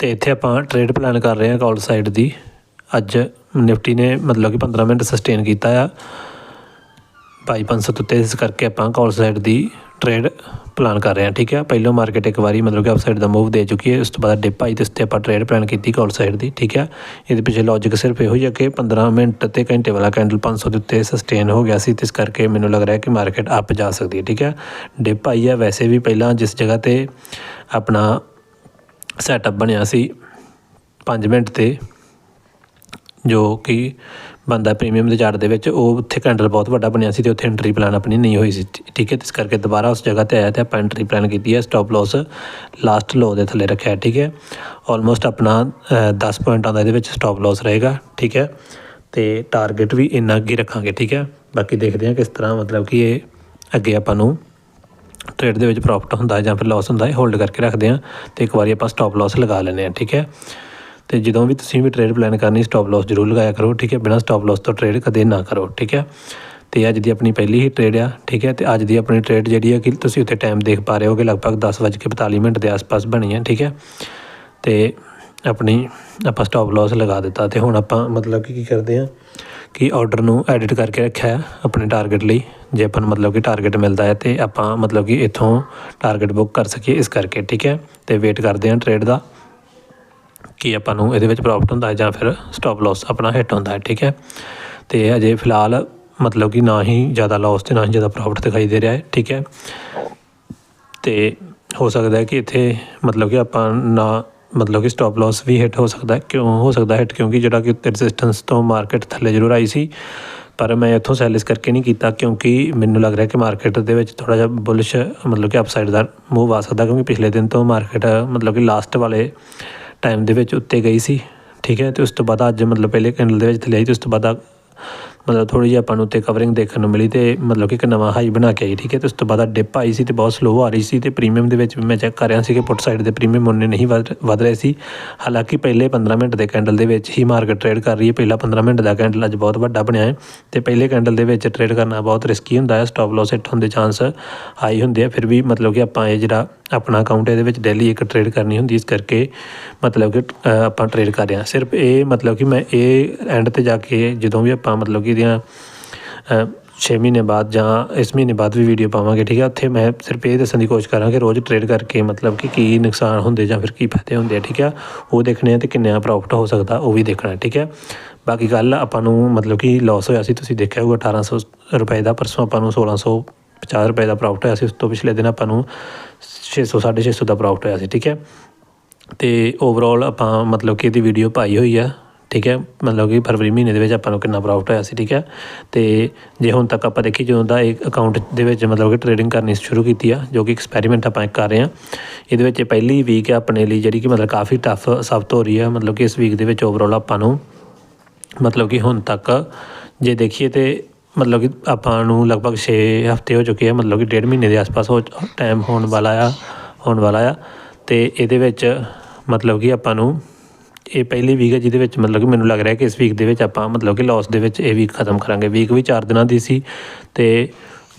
ਤੇ ਇੱਥੇ ਆਪਾਂ ਟ੍ਰੇਡ ਪਲਾਨ ਕਰ ਰਹੇ ਹਾਂ ਕਾਲ ਸਾਈਡ ਦੀ। ਅੱਜ ਨਿਫਟੀ ਨੇ ਮਤਲਬ ਕਿ 15 ਮਿੰਟ ਸਸਟੇਨ ਕੀਤਾ ਆ। 2500 ਤੋਂ ਉੱਤੇ ਇਸ ਕਰਕੇ ਆਪਾਂ ਕਾਲ ਸਾਈਡ ਦੀ ਟ੍ਰੇਡ ਪਲਾਨ ਕਰ ਰਹੇ ਹਾਂ, ਠੀਕ ਹੈ ਪਹਿਲੋਂ ਮਾਰਕੀਟ ਇੱਕ ਵਾਰੀ ਮਤਲਬ ਕਿ ਅਪਸਾਈਡ ਦਾ ਮੂਵ ਦੇ ਚੁੱਕੀ ਹੈ, ਉਸ ਤੋਂ ਬਾਅਦ ਡਿਪ ਆਈ ਤੇ ਉਸ ਤੇ ਆਪਾਂ ਟ੍ਰੇਡ ਪਲਾਨ ਕੀਤੀ ਕਾਲ ਸਾਈਡ ਦੀ, ਠੀਕ ਹੈ ਇਹਦੇ ਪਿੱਛੇ ਲੌਜੀਕ ਸਿਰਫ ਇਹੋ ਹੀ ਹੈ ਕਿ 15 ਮਿੰਟ ਤੇ ਘੰਟੇ ਵਾਲਾ ਕੈਂਡਲ 500 ਦੇ ਉੱਤੇ ਸਸਟੇਨ ਹੋ ਗਿਆ ਸੀ ਤੇ ਇਸ ਕਰਕੇ ਮੈਨੂੰ ਲੱਗ ਰਿਹਾ ਕਿ ਮਾਰਕੀਟ ਅਪ ਜਾ ਸਕਦੀ ਹੈ, ਠੀਕ ਹੈ ਡਿਪ ਆਈ ਹੈ ਵੈਸੇ ਵੀ ਪਹਿਲਾਂ ਜਿਸ ਜਗ੍ਹਾ ਤੇ ਆਪਣਾ ਸੈਟਅਪ ਬਣਿਆ ਸੀ ਪੰਜ ਮਿੰਟ ਤੇ ਜੋ ਕਿ ਬੰਦਾ ਪ੍ਰੀਮੀਅਮ ਦੇ ਚਾਰਟ ਦੇ ਵਿੱਚ ਉਹ ਉੱਥੇ ਕੈਂਡਲ ਬਹੁਤ ਵੱਡਾ ਬਣਿਆ ਸੀ ਤੇ ਉੱਥੇ ਐਂਟਰੀ ਪਲਾਨ ਆਪਣੀ ਨਹੀਂ ਹੋਈ ਸੀ ਠੀਕ ਹੈ? ਤੇ ਇਸ ਕਰਕੇ ਦੁਬਾਰਾ ਉਸ ਜਗ੍ਹਾ ਤੇ ਆਇਆ ਤੇ ਆਪਾਂ ਐਂਟਰੀ ਪਲਾਨ ਕੀਤੀ ਹੈ ਸਟਾਪ ਲਾਸ ਲਾਸਟ ਲੋ ਦੇ ਥੱਲੇ ਰੱਖਿਆ ਠੀਕ ਹੈ? ਆਲਮੋਸਟ ਆਪਣਾ ਅ, 10 ਪੁਆਇੰਟਾਂ ਦਾ ਇਹਦੇ ਵਿੱਚ ਸਟਾਪ ਲਾਸ ਰਹੇਗਾ ਠੀਕ ਹੈ? ਤੇ ਟਾਰਗੇਟ ਵੀ ਇੰਨਾ ਅੱਗੇ ਰੱਖਾਂਗੇ ਠੀਕ ਹੈ? ਬਾਕੀ ਦੇਖਦੇ ਹਾਂ ਕਿਸ ਤਰ੍ਹਾਂ ਮਤਲਬ ਕਿ ਇਹ ਅੱਗੇ ਆਪਾਂ ਨੂੰ ਟ੍ਰੇਡ ਦੇ ਵਿੱਚ ਪ੍ਰੋਫਿਟ ਹੁੰਦਾ ਜਾਂ ਫਿਰ ਲਾਸ ਹੁੰਦਾ ਹੈ ਹੋਲਡ ਕਰਕੇ ਰੱਖਦੇ ਹਾਂ ਤੇ ਇੱਕ ਵਾਰੀ ਆਪਾਂ ਸਟਾਪ ਲਾਸ ਲਗਾ ਲੈਂਦੇ ਹਾਂ, ਠੀਕ ਹੈ? ਤੇ ਜਦੋਂ ਵੀ ਤੁਸੀਂ ਵੀ ਟ੍ਰੇਡ ਪਲਾਨ ਕਰਨੀ ਸਟਾਪ ਲਾਸ ਜ਼ਰੂਰ ਲਗਾਇਆ ਕਰੋ, ਠੀਕ ਹੈ? ਬਿਨਾਂ ਸਟਾਪ ਲਾਸ ਤੋਂ ਟ੍ਰੇਡ ਕਦੇ ਨਾ ਕਰੋ, ਠੀਕ ਹੈ? ਤੇ ਅੱਜ ਦੀ ਆਪਣੀ ਪਹਿਲੀ ਹੀ ਟ੍ਰੇਡ ਆ, ਠੀਕ ਹੈ? ਤੇ ਅੱਜ ਦੀ ਆਪਣੀ ਟ੍ਰੇਡ ਜਿਹੜੀ ਆ ਕਿ ਤੁਸੀਂ ਉੱਥੇ ਟਾਈਮ ਦੇਖ ਪਾ ਰਹੇ ਹੋਗੇ, ਲਗਭਗ 10:42 ਮਿੰਟ ਦੇ ਆਸ-ਪਾਸ ਬਣੀ ਹੈ, ਠੀਕ ਹੈ? ਤੇ ਆਪਣੀ ਆਪਾਂ ਸਟਾਪ ਲਾਸ ਲਗਾ ਦਿੱਤਾ ਤੇ ਹੁਣ ਆਪਾਂ ਮਤਲਬ ਕਿ ਕੀ ਕਰਦੇ ਆ ਕਿ ਆਰਡਰ ਨੂੰ ਐਡਿਟ ਕਰਕੇ ਰੱਖਿਆ ਆਪਣੇ ਟਾਰਗੇਟ ਲਈ ਜੇ ਆਪਾਂ ਨੂੰ ਮਤਲਬ ਕਿ ਟਾਰਗੇਟ ਮਿਲਦਾ ਹੈ ਤੇ ਆਪਾਂ ਮਤਲਬ ਕਿ ਇੱਥੋਂ ਟਾਰਗੇਟ ਬੁੱਕ ਕਰ ਸਕੀਏ ਇਸ ਕਰਕੇ, ਠੀਕ ਹੈ? ਤੇ ਵੇਟ ਕਰਦੇ ਹਾਂ ਟ੍ਰੇਡ ਦਾ ਕਿ ਆਪਾਂ ਨੂੰ ਇਹਦੇ ਵਿੱਚ ਪ੍ਰੋਫਿਟ ਹੁੰਦਾ ਹੈ ਜਾਂ ਫਿਰ ਸਟਾਪ ਲਾਸ ਆਪਣਾ ਹਿੱਟ ਹੁੰਦਾ ਹੈ, ਠੀਕ ਹੈ? ਤੇ ਅਜੇ ਫਿਲਹਾਲ ਮਤਲਬ ਕਿ ਨਾ ਹੀ ਜ਼ਿਆਦਾ ਲਾਸ ਤੇ ਨਾ ਹੀ ਜ਼ਿਆਦਾ ਪ੍ਰੋਫਿਟ ਦਿਖਾਈ ਦੇ ਰਿਹਾ ਹੈ, ਠੀਕ ਹੈ? ਤੇ ਹੋ ਸਕਦਾ ਹੈ ਕਿ ਇੱਥੇ ਮਤਲਬ ਕਿ ਆਪਾਂ ਨਾ ਮਤਲਬ ਕਿ ਸਟਾਪ ਲਾਸ ਵੀ ਹਿੱਟ ਹੋ ਸਕਦਾ ਕਿਉਂ ਹੋ ਸਕਦਾ ਹਿੱਟ ਕਿਉਂਕਿ ਜਿਹੜਾ ਕਿ ਰੈਜ਼ਿਸਟੈਂਸ ਤੋਂ ਮਾਰਕੀਟ ਥੱਲੇ ਜ਼ਰੂਰ ਆਈ ਸੀ। ਪਰ ਮੈਂ ਇੱਥੋਂ ਸੈਲ ਇਸ ਕਰਕੇ ਨਹੀਂ ਕੀਤਾ ਕਿਉਂਕਿ ਮੈਨੂੰ ਲੱਗ ਰਿਹਾ ਕਿ ਮਾਰਕੀਟ ਦੇ ਵਿੱਚ ਥੋੜ੍ਹਾ ਜਿਹਾ ਬੁਲਿਸ਼ ਮਤਲਬ ਕਿ ਅਪਸਾਈਡ ਦਾ ਮੂਵ ਆ ਸਕਦਾ ਕਿਉਂਕਿ ਪਿਛਲੇ ਦਿਨ ਤੋਂ ਮਾਰਕੀਟ ਮਤਲਬ ਕਿ ਲਾਸਟ ਵਾਲੇ ਟਾਈਮ ਦੇ ਵਿੱਚ ਉੱਤੇ ਗਈ ਸੀ, ਠੀਕ ਹੈ, ਤੇ ਉਸ ਤੋਂ ਬਾਅਦ ਅੱਜ ਮਤਲਬ ਪਹਿਲੇ ਕੈਂਡਲ ਦੇ ਵਿੱਚ ਥੱਲੇ ਆਈ, ਤੇ ਉਸ ਤੋਂ ਬਾਅਦ ਮਤਲਬ ਥੋੜੀ ਜਿਹੀ ਆਪਾਂ ਨੂੰ ਉੱਤੇ ਕਵਰਿੰਗ ਦੇਖਣ ਨੂੰ ਮਿਲੀ ਤੇ ਮਤਲਬ ਕਿ ਇੱਕ ਨਵਾਂ ਹਾਈ ਬਣਾ ਕੇ ਆਈ, ਠੀਕ ਹੈ? ਤੇ ਉਸ ਤੋਂ ਬਾਅਦ ਡਿਪ ਆਈ ਸੀ ਤੇ ਬਹੁਤ ਸਲੋ ਆ ਰਹੀ ਸੀ ਤੇ ਪ੍ਰੀਮੀਅਮ ਦੇ ਵਿੱਚ ਵੀ ਮੈਂ ਚੈੱਕ ਕਰ ਰਿਹਾ ਸੀ ਕਿ ਪੁੱਟ ਸਾਈਡ ਦੇ ਪ੍ਰੀਮੀਅਮ ਉਹਨੇ ਨਹੀਂ ਵਧ ਵਧ ਰਹੇ ਸੀ। ਹਾਲਾਂਕਿ ਪਹਿਲੇ 15 ਮਿੰਟ ਦੇ ਕੈਂਡਲ ਦੇ ਵਿੱਚ ਹੀ ਮਾਰਕੀਟ ਟ੍ਰੇਡ ਕਰ ਰਹੀ ਹੈ। ਪਹਿਲਾ 15 ਮਿੰਟ ਦਾ ਕੈਂਡਲ ਅੱਜ ਬਹੁਤ ਵੱਡਾ ਬਣਿਆ ਹੈ ਤੇ ਪਹਿਲੇ ਕੈਂਡਲ ਦੇ ਵਿੱਚ ਟ੍ਰੇਡ ਕਰਨਾ ਬਹੁਤ ਰਿਸਕੀ ਹੁੰਦਾ ਹੈ। ਸਟਾਪ ਲਾਸ ਹਿੱਟ ਹੋਣ ਦੇ ਚਾਂਸ ਹਾਈ ਹੁੰਦੇ ਆ। ਫਿਰ ਵੀ ਮਤਲਬ ਕਿ ਆਪਾਂ ਇਹ ਜਿਹੜਾ ਆਪਣਾ ਅਕਾਊਂਟ ਇਹਦੇ ਵਿੱਚ ਡੇਲੀ ਇੱਕ ਟ੍ਰੇਡ ਕਰਨੀ ਹੁੰਦੀ ਇਸ ਕਰਕੇ ਮਤਲਬ ਕਿ ਆਪਾਂ ਟ੍ਰੇਡ ਕਰ ਰਹੇ ਹਾਂ। ਸਿਰਫ ਇਹ ਮਤਲਬ ਕਿ ਮੈਂ ਇਹ ਐਂਡ ਤੇ ਜਾ ਕੇ ਜਦੋਂ ਵੀ ਆਪਾਂ ਮਤਲਬ ਕਿ ਇਹਦੀਆਂ 6 ਮਹੀਨੇ ਬਾਅਦ ਜਾਂ ਇਸ ਮਹੀਨੇ ਬਾਅਦ ਵੀ ਵੀਡੀਓ ਪਾਵਾਂਗੇ, ਠੀਕ ਹੈ ਉੱਥੇ ਮੈਂ ਸਿਰਫ ਇਹ ਦੱਸਣ ਦੀ ਕੋਸ਼ਿਸ਼ ਕਰਾਂਗੇ ਰੋਜ਼ ਟ੍ਰੇਡ ਕਰਕੇ ਮਤਲਬ ਕਿ ਕੀ ਨੁਕਸਾਨ ਹੁੰਦੇ ਜਾਂ ਫਿਰ ਕੀ ਫਾਇਦੇ ਹੁੰਦੇ ਆ, ਠੀਕ ਹੈ ਉਹ ਦੇਖਣੇ ਆ ਤੇ ਕਿੰਨਾ ਪ੍ਰੋਫਿਟ ਹੋ ਸਕਦਾ, ਉਹ ਵੀ ਦੇਖਣਾ, ਠੀਕ ਹੈ ਬਾਕੀ ਗੱਲ ਆਪਾਂ ਨੂੰ ਮਤਲਬ ਕਿ ਲਾਸ ਹੋਇਆ ਸੀ, ਤੁਸੀਂ ਦੇਖਿਆ ਹੋਊਗਾ 1800 ਰੁਪਏ ਦਾ ਪਰਸੋਂ ਆਪਾਂ ਨੂੰ 1650 ਰੁਪਏ ਦਾ ਪ੍ਰੋਫਿਟ ਹੋਇਆ ਸੀ, ਉਸ ਤੋਂ ਪਿਛਲੇ ਦਿਨ ਆਪਾਂ ਨੂੰ 600 650 ਦਾ ਪ੍ਰੋਫਿਟ ਹੋਇਆ ਸੀ, ਠੀਕ ਹੈ ਤੇ ਓਵਰਆਲ ਆਪਾਂ ਮਤਲਬ ਕਿ ਇਹਦੀ ਵੀਡੀਓ ਪਾਈ ਹੋਈ ਆ ਠੀਕ ਹੈ? ਮਤਲਬ ਕਿ ਫਰਵਰੀ ਮਹੀਨੇ ਦੇ ਵਿੱਚ ਆਪਾਂ ਨੂੰ ਕਿੰਨਾ ਪ੍ਰੋਫਿਟ ਹੋਇਆ ਸੀ, ਠੀਕ ਹੈ? ਤੇ ਜੇ ਹੁਣ ਤੱਕ ਆਪਾਂ ਦੇਖੀ ਜਦੋਂ ਦਾ ਇਹ ਅਕਾਊਂਟ ਦੇ ਵਿੱਚ ਮਤਲਬ ਕਿ ਟ੍ਰੇਡਿੰਗ ਕਰਨੀ ਸ਼ੁਰੂ ਕੀਤੀ ਆ, ਜੋ ਕਿ ਐਕਸਪੈਰੀਮੈਂਟ ਆਪਾਂ ਇੱਕ ਕਰ ਰਹੇ ਆ ਇਹਦੇ ਵਿੱਚ ਪਹਿਲੀ ਵੀਕ ਹੈ ਆਪਣੇ ਲਈ ਜਿਹੜੀ ਕਿ ਮਤਲਬ ਕਾਫੀ ਟਫ ਸਾਬਤ ਹੋ ਰਹੀ ਹੈ, ਮਤਲਬ ਕਿ ਇਸ ਵੀਕ ਦੇ ਵਿੱਚ ਓਵਰਆਲ ਆਪਾਂ ਨੂੰ ਮਤਲਬ ਕਿ ਹੁਣ ਤੱਕ ਜੇ ਦੇਖੀਏ ਤੇ ਮਤਲਬ ਕਿ ਆਪਾਂ ਨੂੰ ਲਗਭਗ 6 ਹਫ਼ਤੇ ਹੋ ਚੁੱਕੇ ਆ, ਮਤਲਬ ਕਿ ਡੇਢ ਮਹੀਨੇ ਦੇ ਆਸ-ਪਾਸ ਹੋ ਟਾਈਮ ਹੋਣ ਵਾਲਾ ਆ, ਹੋਣ ਵਾਲਾ ਆ, ਤੇ ਇਹਦੇ ਵਿੱਚ ਮਤਲਬ ਕਿ ਆਪਾਂ ਨੂੰ ਇਹ ਪਹਿਲੀ ਵੀਕ ਹੈ ਜਿਹਦੇ ਵਿੱਚ ਮਤਲਬ ਕਿ ਮੈਨੂੰ ਲੱਗ ਰਿਹਾ ਕਿ ਇਸ ਵੀਕ ਦੇ ਵਿੱਚ ਆਪਾਂ ਮਤਲਬ ਕਿ ਲਾਸ ਦੇ ਵਿੱਚ ਇਹ ਵੀਕ ਖਤਮ ਕਰਾਂਗੇ। ਵੀਕ ਵੀ 4 ਦਿਨਾਂ ਦੀ ਸੀ ਤੇ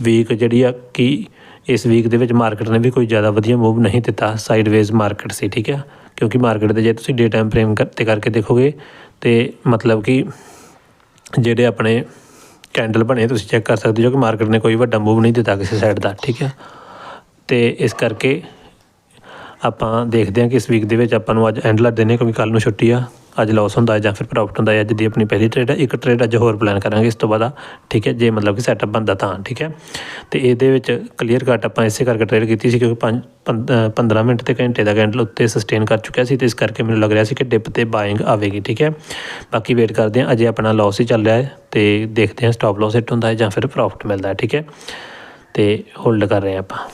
ਵੀਕ ਜਿਹੜੀ ਆ ਕਿ ਇਸ ਵੀਕ ਦੇ ਵਿੱਚ ਮਾਰਕੀਟ ਨੇ ਵੀ ਕੋਈ ਜ਼ਿਆਦਾ ਵਧੀਆ ਮੂਵ ਨਹੀਂ ਦਿੱਤਾ। ਸਾਈਡਵੇਜ਼ ਮਾਰਕੀਟ ਸੀ, ਠੀਕ ਹੈ ਕਿਉਂਕਿ ਮਾਰਕੀਟ ਦੇ ਜੇ ਤੁਸੀਂ ਡੇ ਟਾਈਮ ਫਰੇਮ ਤੇ ਕਰਕੇ ਦੇਖੋਗੇ ਤੇ ਮਤਲਬ ਕਿ ਜਿਹੜੇ ਆਪਣੇ ਕੈਂਡਲ ਬਣੇ ਤੁਸੀਂ ਚੈੱਕ ਕਰ ਸਕਦੇ ਹੋ ਕਿ ਮਾਰਕੀਟ ਨੇ ਕੋਈ ਵੱਡਾ ਮੂਵ ਨਹੀਂ ਦਿੱਤਾ ਕਿਸੇ ਸਾਈਡ ਦਾ, ਠੀਕ ਹੈ ਤੇ ਇਸ ਕਰਕੇ ਆਪਾਂ ਦੇਖਦੇ ਹਾਂ ਕਿ ਇਸ ਵੀਕ ਦੇ ਵਿੱਚ ਆਪਾਂ ਨੂੰ ਅੱਜ ਐਂਡ ਲਾ ਦੇਣੇ, ਕਿਉਂਕਿ ਕੱਲ ਨੂੰ ਛੁੱਟੀ ਆ, ਅੱਜ ਲਾਸ ਹੁੰਦਾ ਹੈ ਜਾਂ ਫਿਰ ਪ੍ਰੋਫਿਟ ਹੁੰਦਾ ਹੈ ਅੱਜ ਦੀ ਆਪਣੀ ਪਹਿਲੀ ਟ੍ਰੇਡ ਹੈ ਇੱਕ ਟ੍ਰੇਡ ਅੱਜ ਹੋਰ ਪਲਾਨ ਕਰਾਂਗੇ, ਇਸ ਤੋਂ ਬਾਅਦ ਠੀਕ ਹੈ, ਜੇ ਮਤਲਬ ਕਿ ਸੈਟਅਪ ਬੰਦਾ ਤਾਂ, ਠੀਕ ਹੈ। ਤੇ ਇਹਦੇ ਵਿੱਚ ਕਲੀਅਰ ਕੱਟ ਆਪਾਂ ਇਸੇ ਕਰਕੇ ਟ੍ਰੇਡ ਕੀਤੀ ਸੀ ਕਿਉਂਕਿ 15 ਮਿੰਟ ਤੇ ਘੰਟੇ ਦਾ ਕੈਂਡਲ ਉੱਤੇ ਸਸਟੇਨ ਕਰ ਚੁੱਕਿਆ ਸੀ ਤੇ ਇਸ ਕਰਕੇ ਮੈਨੂੰ ਲੱਗ ਰਿਹਾ ਸੀ ਕਿ ਡਿਪ ਤੇ ਬਾਇੰਗ ਆਵੇਗੀ, ਠੀਕ ਹੈ। ਬਾਕੀ ਵੇਟ ਕਰਦੇ ਹਾਂ, ਅਜੇ ਆਪਣਾ ਲਾਸ ਹੀ ਚੱਲ ਰਿਹਾ ਹੈ ਤੇ ਦੇਖਦੇ ਹਾਂ ਸਟਾਪ ਲਾਸ ਹਿੱਟ ਹੁੰਦਾ ਹੈ ਜਾਂ ਫਿਰ ਪ੍ਰੋਫਿਟ ਮਿਲਦਾ ਹੈ, ਠੀਕ ਹੈ। ਤੇ ਹੋਲਡ ਕਰ ਰਹੇ ਹਾਂ ਆਪਾਂ।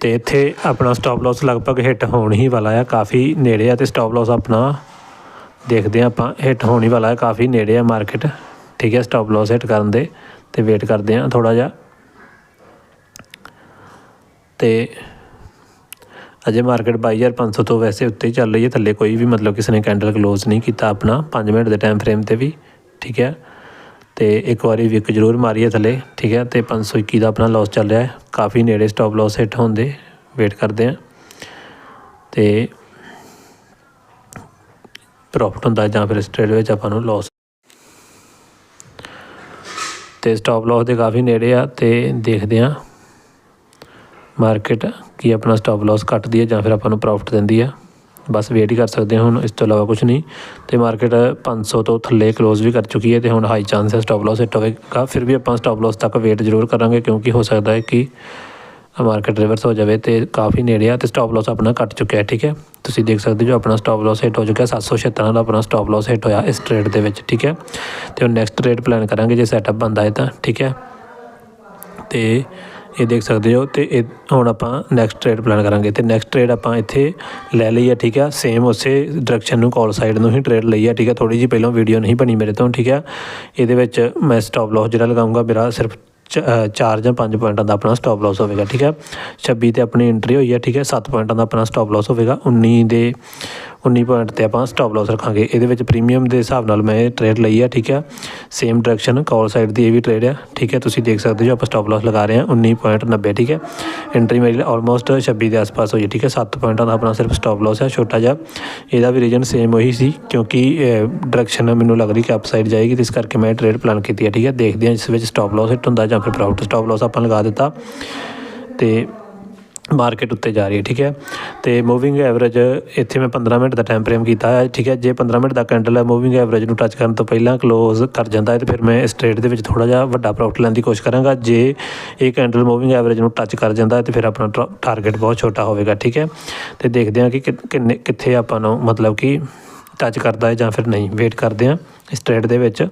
ਤੇ ਇੱਥੇ ਆਪਣਾ ਸਟਾਪ ਲਾਸ ਲਗਭਗ ਹਿੱਟ ਹੋਣ ਹੀ ਵਾਲਾ ਆ, ਕਾਫੀ ਨੇੜੇ ਆ ਤੇ ਸਟਾਪ ਲਾਸ ਆਪਣਾ ਦੇਖਦੇ ਆ ਆਪਾਂ ਹਿੱਟ ਹੋਣ ਹੀ ਵਾਲਾ ਹੈ ਕਾਫੀ ਨੇੜੇ ਆ ਮਾਰਕੀਟ ਠੀਕ ਹੈ ਸਟਾਪ ਲਾਸ ਹਿੱਟ ਕਰਨ ਦੇ ਤੇ ਵੇਟ ਕਰਦੇ ਆ ਥੋੜਾ ਜਿਹਾ। ਤੇ ਅਜੇ ਮਾਰਕੀਟ 22500 ਤੋਂ ਵੈਸੇ ਉੱਤੇ ਹੀ ਚੱਲ ਰਹੀ ਹੈ, ਥੱਲੇ ਕੋਈ ਵੀ ਮਤਲਬ ਕਿਸੇ ਨੇ ਕੈਂਡਲ ਕਲੋਜ਼ ਨਹੀਂ ਕੀਤਾ ਆਪਣਾ 5 ਮਿੰਟ ਦੇ ਟਾਈਮ ਫਰੇਮ ਤੇ ਵੀ, ਠੀਕ ਹੈ। ਤੇ ਇੱਕ ਵਾਰੀ ਵਿਕ ਜ਼ਰੂਰ ਮਾਰੀਏ ਥੱਲੇ, ਠੀਕ ਹੈ? ਤੇ 521 ਦਾ ਆਪਣਾ ਲਾਸ ਚੱਲ ਰਿਹਾ ਹੈ। ਕਾਫੀ ਨੇੜੇ ਸਟਾਪ ਲਾਸ ਹਿੱਟ ਹੋਣ ਦੇ ਵੇਟ ਕਰਦੇ ਆ ਤੇ ਪ੍ਰੋਫਿਟ ਹੁੰਦਾ ਜਾਂ ਫਿਰ ਇਸ ਟ੍ਰੇਡ ਵਿੱਚ ਆਪਾਂ ਨੂੰ ਲਾਸ ਤੇ ਸਟਾਪ ਲਾਸ ਦੇ ਕਾਫੀ ਨੇੜੇ ਆ ਤੇ ਦੇਖਦੇ ਆ ਮਾਰਕੀਟ ਕੀ ਆਪਣਾ ਸਟਾਪ ਲਾਸ ਕੱਟਦੀ ਹੈ ਜਾਂ ਫਿਰ ਆਪਾਂ ਨੂੰ ਪ੍ਰੋਫਿਟ ਦਿੰਦੀ ਆ ਬਸ ਵੇਟ ਹੀ ਕਰ ਸਕਦੇ ਹਾਂ, ਹੁਣ ਇਸ ਤੋਂ ਇਲਾਵਾ ਕੁਝ ਨਹੀਂ। ਤੇ ਮਾਰਕੀਟ 500 ਤੋਂ ਥੱਲੇ ਕਲੋਜ਼ ਵੀ ਕਰ ਚੁੱਕੀ ਹੈ ਤੇ ਹੁਣ ਹਾਈ ਚਾਂਸ ਹੈ ਸਟਾਪ ਲਾਸ ਹਿੱਟ ਹੋਵੇਗਾ। ਫਿਰ ਵੀ ਆਪਾਂ ਸਟਾਪ ਲਾਸ ਤੱਕ ਵੇਟ ਜ਼ਰੂਰ ਕਰਾਂਗੇ ਕਿਉਂਕਿ ਹੋ ਸਕਦਾ ਹੈ ਕਿ ਮਾਰਕੀਟ ਰਿਵਰਸ ਹੋ ਜਾਵੇ ਤੇ ਕਾਫੀ ਨੇੜੇ ਆ ਤੇ ਸਟਾਪ ਲਾਸ ਆਪਣਾ ਕੱਟ ਚੁੱਕਿਆ ਹੈ, ਠੀਕ ਹੈ? ਤੁਸੀਂ ਦੇਖ ਸਕਦੇ ਜੋ ਆਪਣਾ ਸਟਾਪ ਲਾਸ ਹਿੱਟ ਹੋ ਚੁੱਕਿਆ 776 ਦਾ ਆਪਣਾ ਸਟਾਪ ਲਾਸ ਹਿੱਟ ਹੋਇਆ ਇਸ ਟ੍ਰੇਡ ਦੇ ਵਿੱਚ, ਠੀਕ ਹੈ? ਤੇ ਹੁਣ ਨੈਕਸਟ ਟ੍ਰੇਡ ਪਲਾਨ ਕਰਾਂਗੇ ਜੇ ਸੈਟਅਪ ਬੰਦਾ ਹੈ ਤਾਂ, ਠੀਕ ਹੈ? ਤੇ ਇਹ ਦੇਖ ਸਕਦੇ ਹੋ ਤੇ ਇਹ ਹੁਣ ਆਪਾਂ ਨੈਕਸਟ ਟ੍ਰੇਡ ਪਲਾਨ ਕਰਾਂਗੇ ਤੇ ਨੈਕਸਟ ਟ੍ਰੇਡ ਆਪਾਂ ਇੱਥੇ ਲੈ ਲਈ ਹੈ ਠੀਕ ਆ? ਸੇਮ ਉਸੇ ਡਾਇਰੈਕਸ਼ਨ ਨੂੰ ਕਾਲ ਸਾਈਡ ਨੂੰ ਹੀ ਟ੍ਰੇਡ ਲਈ ਆ, ਠੀਕ ਆ? ਥੋੜੀ ਜੀ ਪਹਿਲਾਂ ਵੀਡੀਓ ਨਹੀਂ ਬਣੀ ਮੇਰੇ ਤੋਂ, ਠੀਕ ਹੈ ਇਹਦੇ ਵਿੱਚ ਮੈਂ ਸਟਾਪ ਲਾਸ ਜਿਹੜਾ ਲਗਾਉਂਗਾ, ਮੇਰਾ ਸਿਰਫ 4 ਜਾਂ 5 ਪੁਆਇੰਟਾਂ ਦਾ ਆਪਣਾ ਸਟਾਪ ਲਾਸ ਹੋਵੇਗਾ, ਠੀਕ ਹੈ? 26 ਤੇ ਆਪਣੀ ਐਂਟਰੀ ਹੋਈ ਹੈ, ਠੀਕ ਹੈ? 7 ਪੁਆਇੰਟਾਂ ਦਾ ਆਪਣਾ ਸਟਾਪ ਲਾਸ ਹੋਵੇਗਾ 19 ਦੇ 19 ਪੁਆਇੰਟ ਤੇ ਆਪਾਂ ਸਟਾਪ ਲਾਸ ਰੱਖਾਂਗੇ। ਇਹਦੇ ਵਿੱਚ ਪ੍ਰੀਮੀਅਮ ਦੇ ਹਿਸਾਬ ਨਾਲ ਮੈਂ ਇਹ ਟ੍ਰੇਡ ਲਈ ਹੈ, ਠੀਕ ਹੈ? ਸੇਮ ਡਾਇਰੈਕਸ਼ਨ ਕਾਲ ਸਾਈਡ ਦੀ ਇਹ ਵੀ ਟ੍ਰੇਡ ਹੈ ਠੀਕ ਹੈ? ਤੁਸੀਂ ਦੇਖ ਸਕਦੇ ਹੋ, ਆਪਾਂ ਸਟਾਪ ਲਾਸ ਲਗਾ ਰਹੇ ਹਾਂ 19.90 ਠੀਕ ਹੈ? ਐਂਟਰੀ ਮੇਰੀ ਆਲਮੋਸਟ 26 ਦੇ ਆਸ-ਪਾਸ ਹੋਈ ਠੀਕ ਹੈ? 7 ਪੁਆਇੰਟਾਂ ਦਾ ਆਪਣਾ ਸਿਰਫ ਸਟਾਪ ਲਾਸ ਹੈ ਛੋਟਾ ਜਿਹਾ। ਇਹਦਾ ਵੀ ਰੀਜਨ ਸੇਮ ਉਹੀ ਸੀ, ਕਿਉਂਕਿ ਡਾਇਰੈਕਸ਼ਨ ਮੈਨੂੰ ਲੱਗ ਰਹੀ ਕਿ ਅਪ ਸਾਈਡ ਜਾਏਗੀ, ਤੇ ਇਸ ਕਰਕੇ ਮੈਂ ਟ੍ਰੇਡ ਪਲਾਨ ਕੀਤੀ ਹੈ, ਠੀਕ ਹੈ? ਦੇਖਦੇ ਹਾਂ ਇਸ ਵਿੱਚ ਸਟਾਪ ਲਾਸ ਹਿੱਟ ਹੁੰਦਾ ਜਾਂ ਫਿਰ ਪ੍ਰੋਫਿਟ ਸਟਾਪ ਲਾਸ ਆਪਾਂ ਲਗਾ ਦਿੱਤਾ ਤੇ ਮਾਰਕੀਟ ਉੱਤੇ ਜਾ ਰਹੀ ਹੈ, ਠੀਕ ਹੈ। ਤੇ ਮੂਵਿੰਗ ਐਵਰੇਜ ਇੱਥੇ ਮੈਂ 15 ਮਿੰਟ ਦਾ ਟਾਈਮ ਫਰੇਮ ਕੀਤਾ ਹੈ, ਠੀਕ ਹੈ। ਜੇ 15 ਮਿੰਟ ਦਾ ਕੈਂਡਲ ਹੈ ਮੂਵਿੰਗ ਐਵਰੇਜ ਨੂੰ ਟੱਚ ਕਰਨ ਤੋਂ ਪਹਿਲਾਂ ਕਲੋਜ਼ ਕਰ ਜਾਂਦਾ ਹੈ ਤੇ ਫਿਰ ਮੈਂ ਇਸ ਟ੍ਰੇਡ ਦੇ ਵਿੱਚ ਥੋੜਾ ਜਿਹਾ ਵੱਡਾ ਪ੍ਰੋਫਿਟ ਲੈਣ ਦੀ ਕੋਸ਼ਿਸ਼ ਕਰਾਂਗਾ। ਜੇ ਇਹ ਕੈਂਡਲ ਮੂਵਿੰਗ ਐਵਰੇਜ ਨੂੰ ਟੱਚ ਕਰ ਜਾਂਦਾ ਹੈ ਤੇ ਫਿਰ ਆਪਣਾ ਟਾਰਗੇਟ ਬਹੁਤ ਛੋਟਾ ਹੋਵੇਗਾ, ਠੀਕ ਹੈ। ਤੇ ਦੇਖਦੇ ਹਾਂ ਕਿ ਕਿ- ਕਿੰਨੇ ਕਿੱਥੇ ਆਪਾਂ ਨੂੰ ਮਤਲਬ ਕਿ ਟੱਚ ਕਰਦਾ ਹੈ ਜਾਂ ਫਿਰ ਨਹੀਂ ਵੇਟ ਕਰਦੇ ਹਾਂ ਇਸ ਟ੍ਰੇਡ ਦੇ ਵਿੱਚ।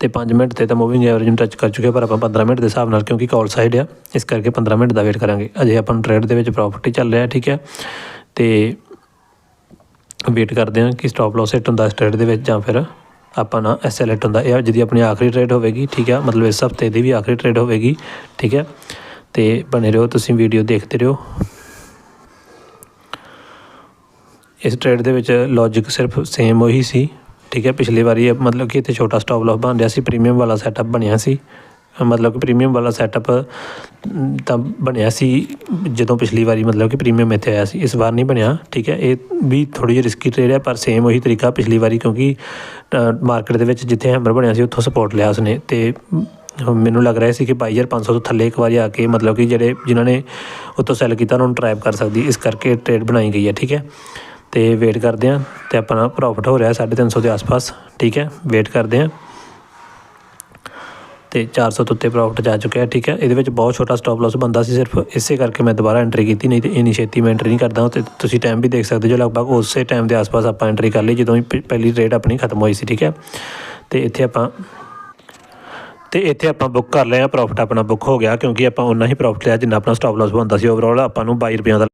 ਤੇ 5 ਮਿੰਟ ਤੇ ਤਾਂ ਮੂਵਿੰਗ ਐਵਰੇਜ ਨੂੰ ਟੱਚ ਕਰ ਚੁੱਕੇ ਪਰ ਆਪਾਂ 15 ਮਿੰਟ ਦੇ ਹਿਸਾਬ ਨਾਲ, ਕਿਉਂਕਿ ਕਾਲ ਸਾਈਡ ਆ, ਇਸ ਕਰਕੇ 15 ਮਿੰਟ ਦਾ ਵੇਟ ਕਰਾਂਗੇ। ਅਜੇ ਆਪਾਂ ਨੂੰ ਟ੍ਰੇਡ ਦੇ ਵਿੱਚ ਪ੍ਰੋਫਿਟ ਹੀ ਚੱਲ ਰਿਹਾ, ਠੀਕ ਹੈ? ਤੇ ਵੇਟ ਕਰਦੇ ਹਾਂ ਕਿ ਸਟਾਪ ਲਾਸ ਹਿੱਟ ਹੁੰਦਾ ਇਸ ਟ੍ਰੇਡ ਦੇ ਵਿੱਚ, ਜਾਂ ਫਿਰ ਆਪਾਂ ਨਾ ਐਸਐਲ ਹਿੱਟ ਹੁੰਦਾ, ਇਹ ਜਿਹਦੀ ਆਪਣੀ ਆਖਰੀ ਟ੍ਰੇਡ ਹੋਵੇਗੀ, ਠੀਕ ਹੈ? ਮਤਲਬ ਇਸ ਹਫ਼ਤੇ ਦੀ ਵੀ ਆਖਰੀ ਟ੍ਰੇਡ ਹੋਵੇਗੀ, ਠੀਕ ਹੈ? ਤੇ ਬਣੇ ਰਹੋ ਤੁਸੀਂ ਵੀਡੀਓ ਦੇਖਦੇ ਰਹੋ। ਇਸ ਟ੍ਰੇਡ ਦੇ ਵਿੱਚ ਲੌਜੀਕ ਸਿਰਫ ਸੇਮ ਉਹੀ ਸੀ ਠੀਕ ਹੈ, ਪਿਛਲੀ ਵਾਰੀ ਇਹ ਮਤਲਬ ਕਿ ਇੱਥੇ ਛੋਟਾ ਸਟਾਪ ਲਾਸ ਬਣ ਰਿਹਾ ਸੀ ਪ੍ਰੀਮੀਅਮ ਵਾਲਾ ਸੈਟਅਪ ਬਣਿਆ ਸੀ। ਮਤਲਬ ਕਿ ਪ੍ਰੀਮੀਅਮ ਵਾਲਾ ਸੈਟਅਪ ਤਾਂ ਬਣਿਆ ਸੀ, ਜਦੋਂ ਪਿਛਲੀ ਵਾਰੀ ਮਤਲਬ ਕਿ ਪ੍ਰੀਮੀਅਮ ਇੱਥੇ ਆਇਆ ਸੀ, ਇਸ ਵਾਰ ਨਹੀਂ ਬਣਿਆ, ਠੀਕ ਹੈ। ਇਹ ਵੀ ਥੋੜੀ ਜਿਹੀ ਰਿਸਕੀ ਟ੍ਰੇਡ ਹੈ, ਪਰ ਸੇਮ ਉਹੀ ਤਰੀਕਾ ਪਿਛਲੀ ਵਾਰੀ, ਕਿਉਂਕਿ ਮਾਰਕੀਟ ਦੇ ਵਿੱਚ ਜਿੱਥੇ ਹੈਮਰ ਬਣਿਆ ਸੀ, ਉੱਥੋਂ ਸਪੋਰਟ ਲਿਆ ਉਸਨੇ। ਤੇ ਮੈਨੂੰ ਲੱਗ ਰਿਹਾ ਸੀ ਕਿ 22500 ਤੋਂ ਥੱਲੇ ਇੱਕ ਵਾਰੀ ਆ ਕੇ ਮਤਲਬ ਕਿ ਜਿਹੜੇ ਜਿਨ੍ਹਾਂ ਨੇ ਉੱਥੋਂ ਸੈੱਲ ਕੀਤਾ, ਉਹਨਾਂ ਨੂੰ ਟਰੈਪ ਕਰ ਸਕਦੀ, ਇਸ ਕਰਕੇ ਟ੍ਰੇਡ ਬਣਾਈ ਗਈ ਹੈ, ਠੀਕ ਹੈ। ਤੇ ਵੇਟ ਕਰਦੇ ਹਾਂ ਤੇ ਆਪਣਾ ਪ੍ਰੋਫਿਟ ਹੋ ਰਿਹਾ 350 ਦੇ ਆਸ-ਪਾਸ, ਠੀਕ ਹੈ? ਵੇਟ ਕਰਦੇ ਹਾਂ। ਤੇ 400 ਤੋਂ ਉੱਤੇ ਪ੍ਰੋਫਿਟ ਜਾ ਚੁੱਕਿਆ ਠੀਕ ਹੈ? ਇਹਦੇ ਵਿੱਚ ਬਹੁਤ ਛੋਟਾ ਸਟਾਪ ਲਾਸ ਬੰਦਾ ਸੀ, ਸਿਰਫ ਇਸੇ ਕਰਕੇ ਮੈਂ ਦੁਬਾਰਾ ਐਂਟਰੀ ਕੀਤੀ, ਨਹੀਂ ਤੇ ਇੰਨੀ ਛੇਤੀ ਮੈਂ ਐਂਟਰੀ ਨਹੀਂ ਕਰਦਾ। ਤੇ ਤੁਸੀਂ ਟਾਈਮ ਵੀ ਦੇਖ ਸਕਦੇ ਜੋ ਲਗਭਗ ਉਸੇ ਟਾਈਮ ਦੇ ਆਸ-ਪਾਸ ਆਪਾਂ ਐਂਟਰੀ ਕਰ ਲਈ, ਜਦੋਂ ਪਹਿਲੀ ਰੇਟ ਆਪਣੀ ਖਤਮ ਹੋਈ ਸੀ, ਠੀਕ ਹੈ? ਤੇ ਇੱਥੇ ਆਪਾਂ ਤੇ ਇੱਥੇ ਆਪਾਂ ਬੁੱਕ ਕਰ ਲਿਆ ਪ੍ਰੋਫਿਟ ਆਪਣਾ ਬੁੱਕ ਹੋ ਗਿਆ, ਕਿਉਂਕਿ ਆਪਾਂ ਉਨਾ ਹੀ ਪ੍ਰੋਫਿਟ ਲਿਆ ਜਿੰਨਾ ਆਪਣਾ ਸਟਾਪ ਲਾਸ ਬੰਦਾ ਸੀ। ਓਵਰਆਲ ਆਪਾਂ ਨੂੰ 22 ਰੁਪਈਆਂ ਦਾ